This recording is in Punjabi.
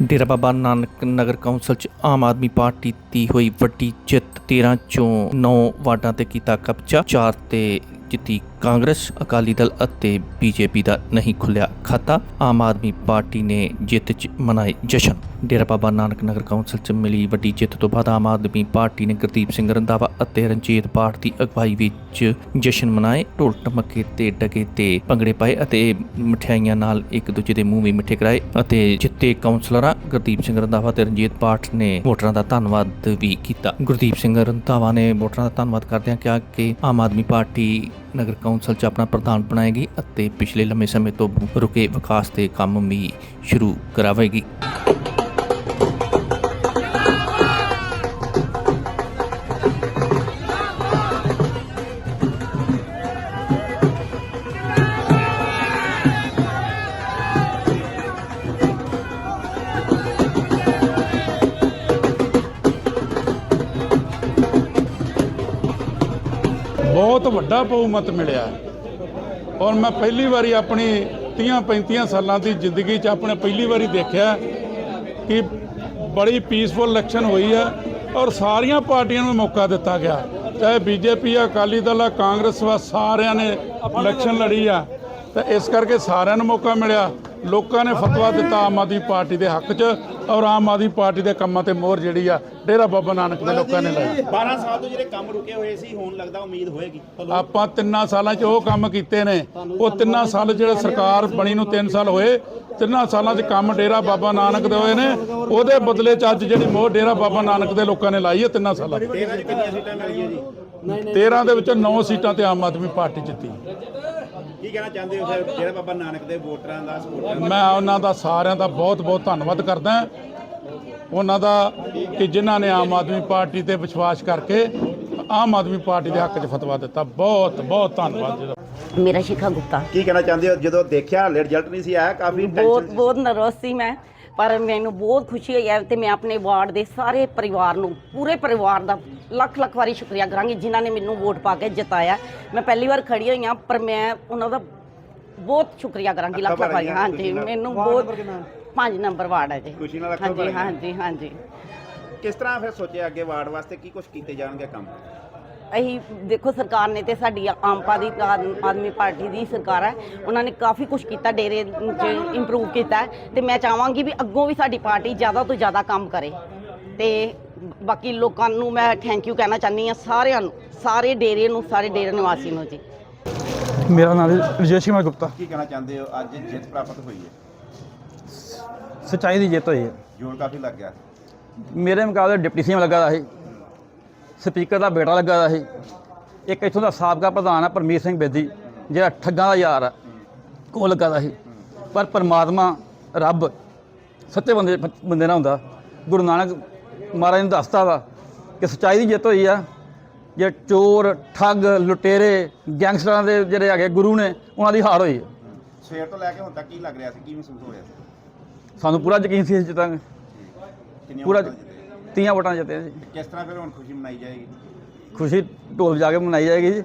ਡੇਰਾ ਬਾਬਾ ਨਾਨਕ ਨਗਰ ਕੌਂਸਲ 'ਚ ਆਮ ਆਦਮੀ ਪਾਰਟੀ ਦੀ ਹੋਈ ਵੱਡੀ ਜਿੱਤ 13 ਚੋਂ 9 ਵਾਰਡਾਂ ਤੇ ਕੀਤਾ ਕਬਜ਼ਾ 4 ਤੇ ਜਿੱਤੀ ਕਾਂਗਰਸ, ਅਕਾਲੀ ਦਲ ਅਤੇ ਬੀਜੇਪੀ ਦਾ ਨਹੀਂ ਖੁੱਲਿਆ ਖਾਤਾ। ਆਮ ਆਦਮੀ ਪਾਰਟੀ ਨੇ ਜਿੱਤ 'ਚ ਮਨਾਏ ਜਸ਼ਨ। ਡੇਰਾ ਬਾਬਾ ਨਾਨਕ ਨਗਰ ਕੌਂਸਲ 'ਚ ਮਿਲੀ ਵੱਡੀ ਜਿੱਤ ਤੋਂ ਬਾਅਦ ਆਮ ਆਦਮੀ ਪਾਰਟੀ ਨੇ ਗੁਰਦੀਪ ਸਿੰਘ ਰੰਧਾਵਾ ਅਤੇ ਰਣਜੀਤ ਪਾਠ ਦੀ ਅਗਵਾਈ ਵਿੱਚ ਜਸ਼ਨ ਮਨਾਏ। ਢੋਲ ਟਮਕੇ ਤੇ ਡਗੇ ਤੇ ਭੰਗੜੇ ਪਾਏ ਅਤੇ ਮਠਿਆਈਆਂ ਨਾਲ ਇੱਕ ਦੂਜੇ ਦੇ ਮੂੰਹ ਵੀ ਮਿੱਠੇ ਕਰਾਏ ਅਤੇ ਜਿੱਤੇ ਕੌਂਸਲਰਾਂ ਗੁਰਦੀਪ ਸਿੰਘ ਰੰਧਾਵਾ ਤੇ ਰਣਜੀਤ ਪਾਠ ਨੇ ਵੋਟਰਾਂ ਦਾ ਧੰਨਵਾਦ ਵੀ ਕੀਤਾ। ਗੁਰਦੀਪ ਸਿੰਘ ਰੰਧਾਵਾ ਨੇ ਵੋਟਰਾਂ ਦਾ ਧੰਨਵਾਦ ਕਰਦਿਆਂ ਕਿਹਾ ਕਿ ਆਮ ਆਦਮੀ ਪਾਰਟੀ ਨਗਰ ਕੌਂਸਲ 'ਚ ਆਪਣਾ ਪ੍ਰਧਾਨ ਬਣਾਏਗੀ ਅਤੇ ਪਿਛਲੇ ਲੰਮੇ ਸਮੇਂ ਤੋਂ ਰੁਕੇ ਵਿਕਾਸ ਦੇ ਕੰਮ ਵੀ ਸ਼ੁਰੂ ਕਰਾਵੇਗੀ। ਬਹੁਤ ਵੱਡਾ ਬਹੁਮਤ ਮਿਲਿਆ। ਔਰ ਮੈਂ ਪਹਿਲੀ ਵਾਰੀ ਆਪਣੀ 30 35 ਸਾਲਾਂ ਦੀ ਜ਼ਿੰਦਗੀ 'ਚ ਆਪਣੇ ਪਹਿਲੀ ਵਾਰੀ ਦੇਖਿਆ ਕਿ ਬੜੀ ਪੀਸਫੁਲ ਇਲੈਕਸ਼ਨ ਹੋਈ ਹੈ ਔਰ ਸਾਰੀਆਂ ਪਾਰਟੀਆਂ ਨੂੰ ਮੌਕਾ ਦਿੱਤਾ ਗਿਆ। ਚਾਹੇ ਬੀਜੇਪੀ ਆ ਅਕਾਲੀ ਦਲ ਆ ਕਾਂਗਰਸ ਵਾ ਸਾਰਿਆਂ ਨੇ ਇਲੈਕਸ਼ਨ ਲੜੀ ਆ। ਤੇ ਇਸ ਕਰਕੇ ਸਾਰਿਆਂ ਨੂੰ ਮੌਕਾ ਮਿਲਿਆ। ਲੋਕਾਂ ਨੇ ਫਤਵਾ ਦਿੱਤਾ ਆਮ ਆਦਮੀ ਪਾਰਟੀ ਦੇ ਹੱਕ 'ਚ ਔਰ ਆਮ ਆਦਮੀ ਪਾਰਟੀ ਦੇ ਕੰਮਾਂ ਤੇ ਮੋਹਰ ਜਿਹੜੀ ਆ ਡੇਰਾ ਬਾਬਾ ਨਾਨਕ ਦੇ ਲੋਕਾਂ ਨੇ ਲਾਈ 12 ਸਾਲ ਤੋਂ ਜਿਹੜੇ ਕੰਮ ਰੁਕੇ ਹੋਏ ਸੀ ਹੁਣ ਲੱਗਦਾ ਉਮੀਦ ਹੋਏਗੀ। ਆਪਾਂ ਤਿੰਨਾਂ ਸਾਲਾਂ 'ਚ ਉਹ ਕੰਮ ਕੀਤੇ ਨੇ। ਉਹ ਤਿੰਨਾਂ ਸਾਲ ਜਿਹੜੇ ਸਰਕਾਰ ਬਣੀ ਨੂੰ 3 ਸਾਲ ਹੋਏ ਤਿੰਨਾਂ ਸਾਲਾਂ 'ਚ ਕੰਮ ਡੇਰਾ ਬਾਬਾ ਨਾਨਕ ਦੇ ਹੋਏ ਨੇ। ਉਹਦੇ ਬਦਲੇ 'ਚ ਅੱਜ ਜਿਹੜੀ ਮੋਹਰ ਡੇਰਾ ਬਾਬਾ ਨਾਨਕ ਦੇ ਲੋਕਾਂ ਨੇ ਲਾਈ ਹੈ ਤਿੰਨਾਂ ਸਾਲਾਂ 'ਚ। 13 ਚ ਕਿੰਨੀਆਂ ਸੀਟਾਂ ਮਿਲ ਗਈਆਂ ਜੀ? 13 ਦੇ ਵਿੱਚੋਂ 9 ਸੀਟਾਂ ਤੇ ਆਮ ਆਦਮੀ ਪਾਰਟੀ ਜਿੱਤੀ। ਕੀ ਕਹਿਣਾ ਚਾਹੁੰਦੇ ਹੋ ਫਿਰ ਡੇਰਾ ਬਾਬਾ ਨਾਨਕ ਦੇ ਵੋਟਰਾਂ ਦਾ ਸਪੋਰਟਰਾਂ ਮੈਂ ਉਹਨਾਂ ਦਾ ਸਾਰਿਆਂ ਦਾ ਬਹੁਤ ਬਹੁਤ ਧੰਨਵਾਦ ਕਰਦਾ। ਹਾਂ। ਉਹਨਾਂ ਦਾ ਕਿ ਜਿਨ੍ਹਾਂ ਨੇ ਆਮ ਆਦਮੀ ਪਾਰਟੀ ਤੇ ਵਿਸ਼ਵਾਸ ਕਰਕੇ ਆਮ ਆਦਮੀ ਪਾਰਟੀ ਦੇ ਹੱਕ 'ਚ ਫਤਵਾ ਦਿੱਤਾ। ਬਹੁਤ ਬਹੁਤ ਧੰਨਵਾਦ ਜੀ ਮੇਰਾ ਸ਼ਿਖਾ ਗੁਪਤਾ। ਕੀ ਕਹਿਣਾ ਚਾਹੁੰਦੇ ਹੋ? ਜਦੋਂ ਦੇਖਿਆ ਰਿਜ਼ਲਟ ਨਹੀਂ ਸੀ ਆਇਆ ਕਾਫੀ ਬਹੁਤ ਟੈਨਸ਼ਨ ਬਹੁਤ ਨਰਵਸ ਸੀ ਮੈਂ ਪਰ ਮੈਨੂੰ ਬਹੁਤ ਖੁਸ਼ੀ ਹੋਈ ਹੈ ਤੇ ਮੈਂ ਆਪਣੇ ਵਾਰਡ ਦੇ ਸਾਰੇ ਪਰਿਵਾਰ ਨੂੰ ਪੂਰੇ ਪਰਿਵਾਰ ਦਾ ਲੱਖ ਲੱਖ ਵਾਰੀ ਸ਼ੁਕਰੀਆ ਕਰਾਂਗੀ ਜਿਨ੍ਹਾਂ ਨੇ ਮੈਨੂੰ ਵੋਟ ਪਾ ਕੇ ਜਿਤਾਇਆ। ਮੈਂ ਪਹਿਲੀ ਵਾਰ ਖੜੀ ਹੋਈ ਹਾਂ ਪਰ ਮੈਂ ਉਹਨਾਂ ਦਾ ਬਹੁਤ ਸ਼ੁਕਰੀਆ ਕਰਾਂਗੀ ਲੱਖ ਲੱਖ ਵਾਰੀ। ਹਾਂਜੀ ਮੈਨੂੰ ਬਹੁਤ ਪੰਜ ਨੰਬਰ ਵਾਰਡ ਹੈ ਜੀ। ਖੁਸ਼ੀ ਨਾਲ ਅੱਖਾਂ ਹਾਂਜੀ। ਹਾਂਜੀ ਹਾਂਜੀ। ਕਿਸ ਤਰ੍ਹਾਂ ਫਿਰ ਸੋਚਿਆ ਅੱਗੇ ਵਾਰਡ ਵਾਸਤੇ ਕੀ ਕੁਝ ਕੀਤੇ ਜਾਣਗੇ ਕੰਮ? ਅਸੀਂ ਦੇਖੋ ਸਰਕਾਰ ਨੇ ਤੇ ਸਾਡੀ ਆਮ ਪਾਦੀ ਆਦਮੀ ਪਾਰਟੀ ਦੀ ਸਰਕਾਰ ਹੈ। ਉਹਨਾਂ ਨੇ ਕਾਫੀ ਕੁਝ ਕੀਤਾ ਡੇਰੇ 'ਚ ਇੰਪਰੂਵ ਕੀਤਾ ਤੇ ਮੈਂ ਚਾਹਾਂਗੀ ਵੀ ਅੱਗੋਂ ਵੀ ਸਾਡੀ ਪਾਰਟੀ ਜ਼ਿਆਦਾ ਤੋਂ ਜ਼ਿਆਦਾ ਕੰਮ ਕਰੇ। ਤੇ ਬਾਕੀ ਲੋਕਾਂ ਨੂੰ ਮੈਂ ਥੈਂਕ ਯੂ ਕਹਿਣਾ ਚਾਹੁੰਦੀ ਹਾਂ ਸਾਰਿਆਂ ਨੂੰ ਸਾਰੇ ਡੇਰੇ ਨੂੰ ਸਾਰੇ ਡੇਰੇ ਨਿਵਾਸੀ ਨੂੰ ਜੀ। ਮੇਰਾ ਨਾਮ ਰਜੇਸ਼ ਕੁਮਾਰ ਗੁਪਤਾ। ਕੀ ਕਹਿਣਾ ਚਾਹੁੰਦੇ ਹੋ? ਅੱਜ ਜਿੱਤ ਪ੍ਰਾਪਤ ਹੋਈ ਹੈ। ਸੱਚਾਈ ਦੀ ਜਿੱਤ ਹੋਈ ਹੈ। ਜੋਰ ਕਾਫੀ ਲੱਗ ਗਿਆ। ਮੇਰੇ ਮੁਕਾਬਲੇ ਡਿਪਟੀ ਸੀਐਮ ਲੱਗਾ ਦਾ ਸੀ। ਸਪੀਕਰ ਦਾ ਬੇਟਾ ਲੱਗਾ ਦਾ ਸੀ। ਇੱਕ ਇੱਥੋਂ ਦਾ ਸਾਬਕਾ ਪ੍ਰਧਾਨ ਆ ਪਰਮੀਤ ਸਿੰਘ ਬੇਦੀ ਜਿਹੜਾ ਠੱਗਾਂ ਦਾ ਯਾਰ ਆ। ਉਹ ਲੱਗਾ ਦਾ ਸੀ। ਪਰ ਪਰਮਾਤਮਾ ਰੱਬ ਸੱਚੇ ਬੰਦੇ ਬੰਦੇ ਨਾਲ ਹੁੰਦਾ। ਗੁਰੂ ਨਾਨਕ ਮਹਾਰਾਜ ਨੇ ਦੱਸਤਾ ਵਾ ਕਿ ਸੱਚਾਈ ਦੀ ਜਿੱਤ ਹੋਈ ਆ। ਜੇ ਚੋਰ ਠੱਗ ਲੁਟੇਰੇ ਗੈਂਗਸਟਰਾਂ ਦੇ ਜਿਹੜੇ ਹੈਗੇ ਗੁਰੂ ਨੇ ਉਹਨਾਂ ਦੀ ਹਾਰ ਹੋਈ ਹੈ ਸਵੇਰ ਤੋਂ ਲੈ ਕੇ ਹੁਣ ਤੱਕ ਕੀ ਲੱਗ ਰਿਹਾ ਸੀ? ਕੀ ਮਹਿਸੂਸ ਹੋ ਰਿਹਾ ਸੀ? ਸਾਨੂੰ ਪੂਰਾ ਯਕੀਨ ਸੀ ਅਸੀਂ ਜਿੱਤਾਂਗੇ। ਕਿੰਨੀਆਂ ਪੂਰਾ ਵੋਟਾਂ ਜਿੱਤੇ? ਤੀਆਂ ਵੋਟਾਂ ਜਿੱਤੇ ਜੀ ਕਿਸ ਤਰ੍ਹਾਂ ਫਿਰ ਹੁਣ ਖੁਸ਼ੀ ਮਨਾਈ ਜਾਏਗੀ? ਖੁਸ਼ੀ ਢੋਲ ਵਜਾ ਕੇ ਮਨਾਈ ਜਾਏਗੀ ਜੀ।